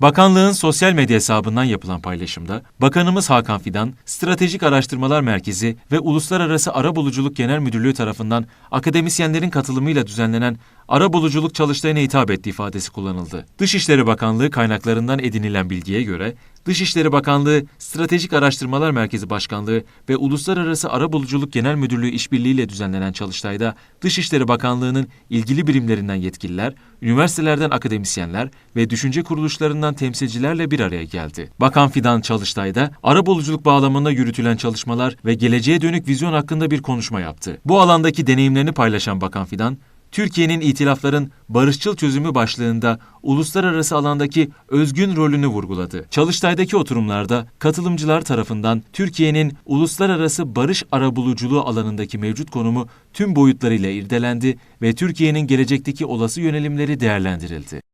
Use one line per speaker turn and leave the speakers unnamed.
Bakanlığın sosyal medya hesabından yapılan paylaşımda, Bakanımız Hakan Fidan, Stratejik Araştırmalar Merkezi ve Uluslararası Arabuluculuk Genel Müdürlüğü tarafından akademisyenlerin katılımıyla düzenlenen arabuluculuk çalıştayına hitap etti ifadesi kullanıldı. Dışişleri Bakanlığı kaynaklarından edinilen bilgiye göre, Dışişleri Bakanlığı, Stratejik Araştırmalar Merkezi Başkanlığı ve Uluslararası Arabuluculuk Genel Müdürlüğü işbirliğiyle düzenlenen çalıştayda Dışişleri Bakanlığı'nın ilgili birimlerinden yetkililer, üniversitelerden akademisyenler ve düşünce kuruluşlarından temsilcilerle bir araya geldi. Bakan Fidan çalıştayda arabuluculuk bağlamında yürütülen çalışmalar ve geleceğe dönük vizyon hakkında bir konuşma yaptı. Bu alandaki deneyimlerini paylaşan Bakan Fidan, Türkiye'nin itilafların barışçıl çözümü başlığında uluslararası alandaki özgün rolünü vurguladı. Çalıştay'daki oturumlarda katılımcılar tarafından Türkiye'nin uluslararası barış arabuluculuğu alanındaki mevcut konumu tüm boyutlarıyla irdelendi ve Türkiye'nin gelecekteki olası yönelimleri değerlendirildi.